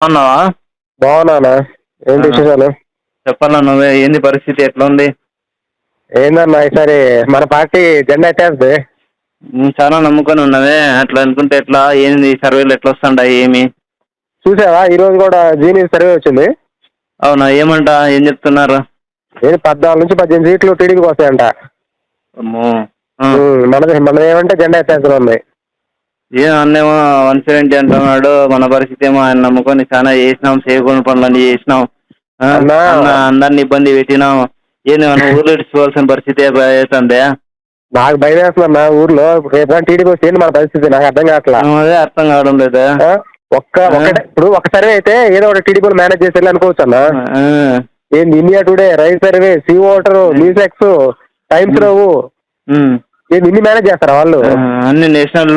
బాగున్నావా? బాగున్నానా? ఏంటి ఆ. విశేషాలు? చెప్పాలా నువ్వే ఏంది పరిస్థితి? ఎట్లా ఉంది ఏందన్నా ఈసారి మన పార్టీ జెండా ఎట్టేస్తుంది చాలా నమ్ముకొని ఉన్నవే. అట్లా అనుకుంటే ఎట్లా? ఏంది సర్వేలు ఎట్లా వస్తుంటాయి ఏమి? చూసావా? ఈ రోజు కూడా జీనియస్ సర్వే వచ్చింది. అవునా? ఏమంట? ఏం చెప్తున్నారు? ఏది పద్నాలుగు నుంచి పద్దెనిమిది సీట్లు టీడీపీకి వస్తాయంట. అమ్మో. ఆ. ఉమ్, మనది మనది ఏమంటే జెండా ఎత్తేస్తుంది ఉంది. ఏం అన్నేమో వన్ సెవెంటీ అంటున్నాడు మన పరిస్థితి ఏమో ఆయన నమ్ముకొని చాలా చేసినాం చేయకూడని పనులన్నీ చేసినాం? అన్నా. అందరిని ఇబ్బంది పెట్టినాం ఏంది మనం ఊర్లో ఇడుచుకోవాల్సిన పరిస్థితి అవుతుంది నాకు భయం వేస్తుందన్న ఊర్లో రేపు కానీ టీడీపీ వస్తే ఏంటి మన పరిస్థితి నాకు అర్థం కావట్లా అదే అర్థం కావడం లేదు ఆ? ఒక్క ఇప్పుడు ఒక సర్వే అయితే ఏదో ఒకటి టీడీపీలో మేనేజ్ చేసి అనుకోవచ్చు అన్న ఆ. ఏంది India Today rice survey C voter news X times రావు ఉమ్. ఏంది ఇన్ని మేనేజ్ చేస్తారా వాళ్ళు? అన్ని నేషనల్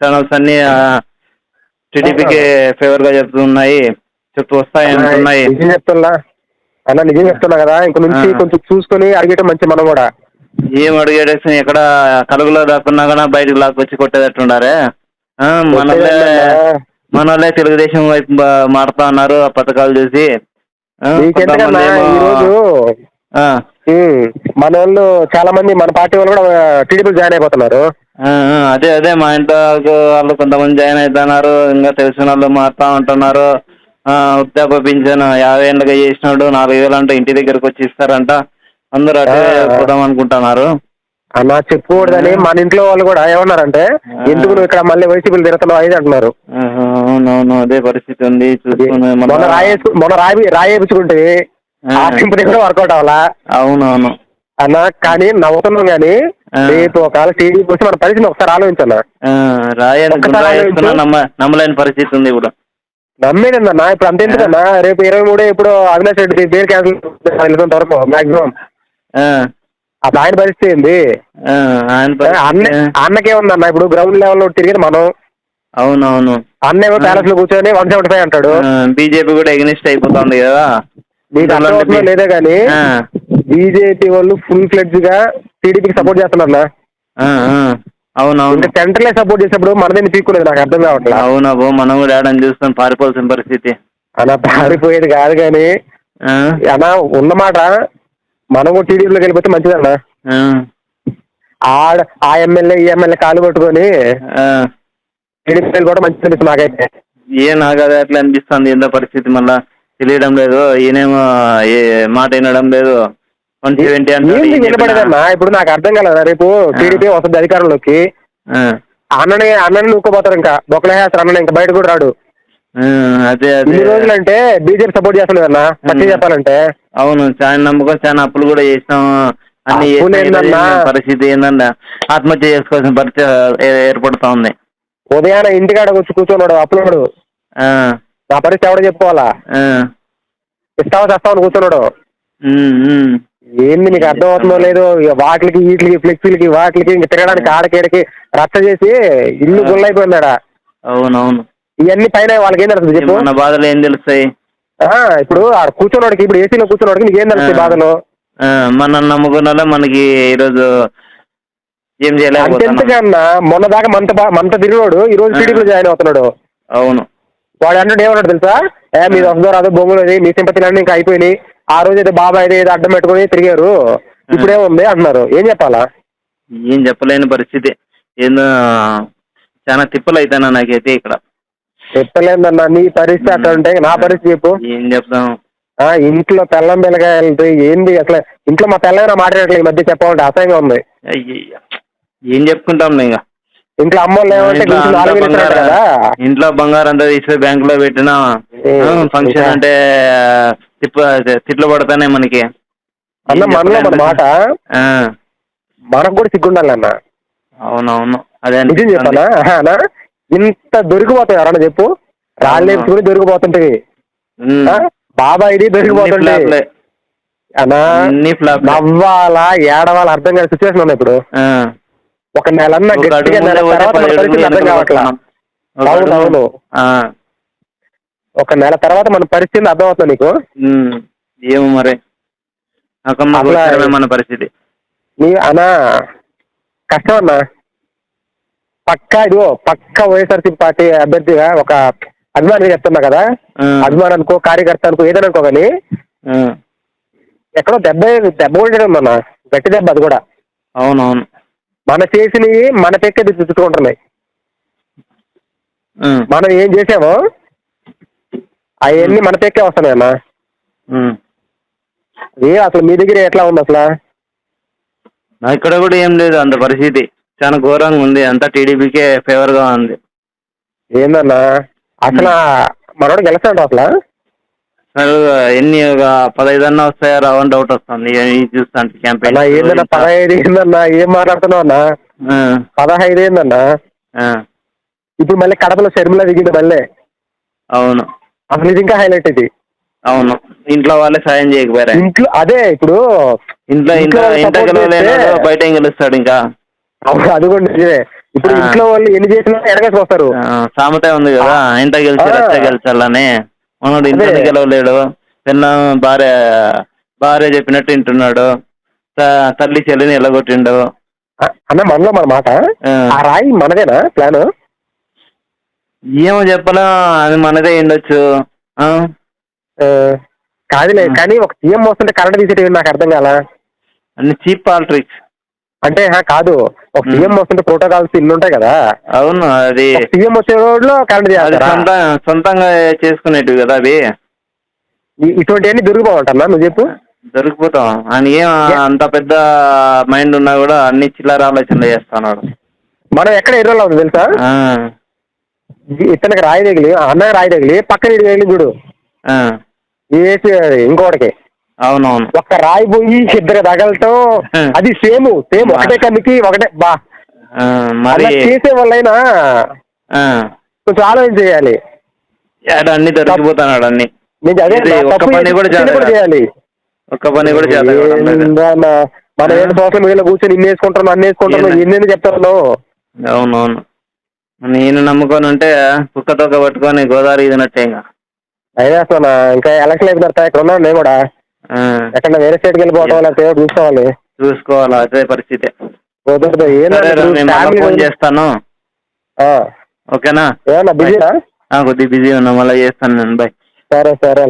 ఛానల్స్ అన్ని టీడీపీకి ఫేవర్గా చెప్తున్నాయి చెప్తూ వస్తాయి అంటున్నాయి. నిజం చెప్తున్నా. అన్న నిజం చెప్తున్నా కదా ఇంక నుంచి. కొంచెం చూసుకొని అడిగటం మంచి మనం కూడా. ఏం అడిగేసి ఎక్కడ కలుగులో దాక్కున్నా కూడా బయటకు లాక్కొచ్చి మనోళ్ళే కొట్టేదన్నా. మనోళ్ళే తెలుగుదేశం వైపు మారుతా ఉన్నారు ఆ పథకాలు చూసి. మన వాళ్ళు చాలా మంది మన పార్టీ వాళ్ళు కూడా టీడీపీ జాయిన్ అయిపోతున్నారు. అదే అదే మా ఇంట్లో వాళ్ళు కొంతమంది జాయిన్ అవుతున్నారు ఇంకా తెలిసిన వాళ్ళు మారుతా ఉంటున్నారు. ఆ, వృద్ధాప్య పింఛన్ యాభై ఏళ్ళగా చేసినాడు. నాలుగు వేలు అంటే ఇంటి దగ్గరకు వచ్చి ఇస్తారంట. అందరూ అటే ఆ. పోదాం అనుకుంటున్నారు. అన్న చెప్పుకూడదని మన ఇంట్లో వాళ్ళు కూడా ఏమన్నారంటే. ఎందుకు నువ్వు ఇక్కడ మళ్ళీ వైసీపీలు తిరుగుతున్నావు? అది అంటున్నారు. అవునవును అదే పరిస్థితి ఉంది. చూసుకుని మొన్న రాయేసు మొన్న రాయి రాయేపించుకుంటే ఆ. కూడా వర్కౌట్ అవ్వాలా? అవునవును. అన్న కానీ నవ్వుతున్నాం కానీ. రేపు ఒకవేళ టీడీపీ వస్తే మన పరిస్థితి ఒకసారి ఆలోచించన్న నమ్మలేని పరిస్థితి ఉంది ఇప్పుడు నమ్మేదన్నా ఇప్పుడు అంత ఎందుకన్నా? రేపు ఇరవై మూడు ఇప్పుడు అవినాష్ రెడ్డి పేరు క్యాన్సిల్ వరకు మాక్సిమం. ఆ, అప్పుడు ఆయన పరిస్థితి ఏంది? అన్న అన్నకేముందన్న ఇప్పుడు గ్రౌండ్ లెవెల్లో తిరిగి మనం. అవునవును. అన్నేమో ప్యాలెస్లో కూర్చొని వన్ సెవెంటీ ఫైవ్ అంటాడు. బీజేపీ కూడా ఎగ్నిస్ట్ అయిపోతుంది కదా. మీకు అర్థం అవుతుందో లేదే కానీ బీజేపీ వాళ్ళు ఫుల్ ఫ్లెడ్జ్గా టీడీపీకి సపోర్ట్ ఆ, అవునవును. సెంట్రలే సపోర్ట్ చేసినప్పుడు మనదేమి పీక్కులేదు నాకు అర్థం కావట్లేదు అవునబ్బో మనం కూడా ఏడని చూసుకొని పారిపోవాల్సిన పరిస్థితి. అన్న పారిపోయేది కాదు కానీ అన్న ఉన్నమాట మనం కూడా టీడీపీలోకి వెళ్ళిపోతే మంచిదన్న ఆడ ఆ ఎమ్మెల్యే ఈ ఎమ్మెల్యే కాలు పట్టుకొని. టీడీపీ కూడా మంచిది అనిపిస్తుంది నాకైతే ఏ నాకు అదే అట్లా అనిపిస్తుంది ఏందో పరిస్థితి మళ్ళా. తెలియడం లేదు ఈయనేమో ఏ మాట వినడం లేదు. వన్ సెవెంటీ ఏంది ఇప్పుడు నాకు అర్థం కాలేదా? రేపు టీడీపీ వస్తుంది అధికారంలోకి. అన్నని అన్నని నూక్కోపోతారు ఇంకా. బొక్కలేస్తారు అన్నని ఇంకా బయట కూడా రాడు. అదే అదే. ఇన్ని రోజులు అంటే బీజేపీ సపోర్ట్ చేస్తలేదు అన్న? ఉమ్. చెప్పాలంటే. అవును చాలా నమ్మకం చాలా అప్పులు కూడా చేసినాం. అన్ని అప్పులు ఏందన్నా? పరిస్థితి ఏందన్నా? ఆత్మహత్య చేసుకోవాల్సిన పరిస్థితి ఏ- ఏర్పడుతా ఉంది. ఉదయాన ఇంటికాడ వచ్చి కూర్చున్నాడు అప్పులోడు ఆ, నా పరిస్థితి ఎవడో చెప్పుకోవాలా? ఇస్తావా చేస్తావని కూర్చున్నాడు. ఏంది నీకు అర్థం అవుతుందో లేదో వాటికి వీటికి ఫ్లెక్సీలకి వాటికి ఇంక తిరగడానికి ఆడకేడకి రచ్చ చేసి ఇల్లు గుల్లైపోయిందాడా అవునవును. ఇవన్నీ పైన వాళ్ళకి ఏం తెలుస్తుంది చెప్పు? మన బాధలు ఏం తెలుస్తాయి? ఇప్పుడు ఆడ కూర్చున్నోడికి ఇప్పుడు ఏసీలో కూర్చున్నోడికి నీకేం తెలుస్తుంది ఆ. బాధలు? మనం నమ్ముకున్న మనకి ఈరోజు ఏం చేయలేకపోతున్నాం. అంతెందుకన్నా మొన్న దాకా మంత మంత తిరిగినోడు ఈ రోజు. టీడీపీలో జాయిన్ అవుతున్నాడు. అవును. వాడు అన్నాడు ఏమన్నాడు తెలుసా? ఏ మీరు వస్తుందో రాదో అది మీ సింపతిలన్నీ ఇంకా అయిపోయినాయి. ఆ రోజు అయితే బాబాయ్ అయితే ఏదో అడ్డం పెట్టుకుని తిరిగారు. ఇప్పుడేముంది అంటున్నారు ఏం చెప్పాలా? ఏం చెప్పలేని పరిస్థితి. ఏందో చాలా తిప్పలు అవుతానా నాకైతే ఇక్కడ. చెప్పలేదన్నా నీ పరిస్థితి అట్లా ఉంటే నా పరిస్థితి చెప్పు. ఏం చెప్దాం? ఆ ఇంట్లో పెళ్ళం పిల్లకాయలు ఏంది అసలు? ఇంట్లో మా పిల్లగా మాట్లాడట్లేదు ఈ మధ్య చెప్పాలంటే అసహ్యంగా ఉంది. అయ్యయ్య. ఏం చెప్పుకుంటాం ఇంకా? ఇంట్లో అమ్మోళ్ళు ఏమంటే ఇంట్లో గుంటూరు అంతా నాలుగు వేలు ఇస్తున్నారు బంగారం- కదా ఇంట్లో బంగారం అంతా తీసుకుని బ్యాంకులో పెట్టినా ఏ, ఫంక్షన్ ఇంకా? అంటే తిప్ప తిట్లు పడతానే మనకి. అన్న ఏం మనలో మన. మాట? ఆ, మనకు కూడా సిగ్గుండాలి అన్న. అవునవును. అదే నిజం అనిపిస్తుంది. చెప్పానా ఆహా, అన్న ఇంత దొరికిపోతాయి ఎవరన్నా చెప్పు? రాళ్ళు వేసుకుని దొరికిపోతుంటాయి. ఉమ్. ఆ? బాబాయిది అన్ని దొరికిపోతుంటాయి. ఫ్లాప్లే. అన్నా అన్ని ఫ్లాప్ నవ్వాలా ఏడవాలా అర్థం కాని సిచ్యువేషన్ ఉంది ఇప్పుడు. ఒక నెల ఒక నెల తర్వాత మన పరిస్థితి అర్థం అవుతుంది నీకు? ఏమో మరి. మన పరిస్థితి. నీ అన్నా కష్టం అన్నా పక్కా ఇదిగో పక్క వైఎస్ఆర్సీపీ పార్టీ అభ్యర్థిగా ఒక అభిమాని చెప్తున్నా కదా. అభిమాని అనుకో కార్యకర్త అనుకో ఏదైనా అనుకో కానీ ఎక్కడో దెబ్బ దెబ్బ కొట్టడం ఉందన్న. గట్టి దెబ్బ అది కూడా. అవునవును. మన చేసినవి మన పెక్కే దిద్దుకుంటున్నాయి ఉమ్, మనం ఏం చేసామో అవన్నీ మన పెక్కే వస్తున్నాయి అన్న. ఏ అసలు మీ దగ్గర ఎట్లా ఉంది అసలు? నా ఇక్కడ కూడా ఏం లేదు అంత పరిస్థితి. చాలా ఘోరంగా ఉంది అంతా టీడీపీకే ఫేవర్గా ఉంది. ఏందన్నా? అసలు మనోడు గెలుస్తాడు అసలు? ఎన్ని ఒక పదహైదు అన్న వస్తాయా రావని డౌట్ వస్తుంది. ఇది చూస్తాను క్యాంపెయిన్ అన్నా ఏందన్నా పదహైదు ఏందన్నా ఏం మాట్లాడుతున్నావు అన్నా? పదహైదు ఏందన్నా? ఇప్పుడు మళ్ళీ కడపలో షర్మిల దిగింది మళ్ళీ. అవును. అసలు ఇది ఇంకా హైలైట్ ఇది. అవును. ఇంట్లో వాళ్ళే సాయం చేయకపోయారా? ఇంట్లో అదే ఇప్పుడు ఇంట్లో ఇంట్లో బయట ఏం గెలుస్తాడు ఇంకా? అవును, అది కూడా నిజమే. ఇప్పుడు. ఇంట్లో వాళ్ళు ఎన్ని చేసినా ఎడగేసి వస్తారు సామెత ఉంది కదా ఇంట గెలిచి. రచ్చ గెలిచాలని. మనోడు అదే. గెలవలేడు పిల్ల భార్య భార్య చెప్పినట్టు వింటున్నాడు త- తల్లి చెల్లిని ఎల్లగొట్టిండు అ- అన్న మనలో మన మాట ఆ. రాయి మనదేనా ప్లాన్ ఏమో చెప్పలా అది మనదే ఉండొచ్చు? కాదులే. కానీ ఒక సీఎం వస్తుంటే కరెంట్ తీసేటి నాకు అర్థం కాల అన్ని చీప్ పాలిటిక్స్ అంటే కాదు. ఒక. సీఎం వస్తుంటే ప్రోటోకాల్స్ ఇన్ని ఉంటాయి కదా. అవును అది సీఎం వచ్చే రోజులో కరెంట్ సొంతంగా చేసుకునేటివి కదా అవి. ఇటువంటివన్నీ దొరికిపోవంటన్నా నువ్వు చెప్పు. దొరికిపోతాం. ఆయన ఏం అంత పెద్ద మైండ్ ఉన్నా కూడా అన్ని చిల్లర ఆలోచనలు చేస్తున్నాడు. మనం ఎక్కడ ఎర్రలో ఉంది తెలుసా? ఇతనికి రాయి తగిలి అన్నకి రాయి తగిలి పక్కన ఇటు తగిలి వేసి ఇంకోటికి. అవునవును ఒక్క రాయి పోయి ఇద్దరు తగలటం. అది సేమ్ సేమ్. ఒకటే కన్నుకి ఒకటే బా మరి చేసే వాళ్ళైనా కొంచెం ఆలోచన చేయాలి ఏడ అన్ని దొరికిపోతున్నాడు అన్ని ఒక్క పని కూడా. చేయాలి ఒక్క పని కూడా మనం. ఏంటి సోషల్ మీడియాలో కూర్చొని ఇన్ని వేసుకుంటున్నాం అన్ని వేసుకుంటున్నాం ఏంది? ఎన్ని చెప్తాను అవునవును నేను నమ్ముకొని ఉంటే కుక్కతోక పట్టుకొని గోదావరి ఇదినట్టే ఇంకా అదే అసలు ఇంకా ఎలక్షన్ అయిపోయిన ఇక్కడ ఉన్నాను నేను కూడా ఎక్కడ వేరే స్టేట్కి వెళ్ళిపోవటం లేకపోతే ఏదో చూసుకోవాలి? చూసుకోవాలి అదే పరిస్థితి. ఫోన్ చేస్తాను. ఆ. ఓకేనా? ఏమన్నా బిజీనా? కొద్దిగా బిజీ ఉన్నా మళ్ళీ చేస్తాను నేను. బాయ్ సరే సరే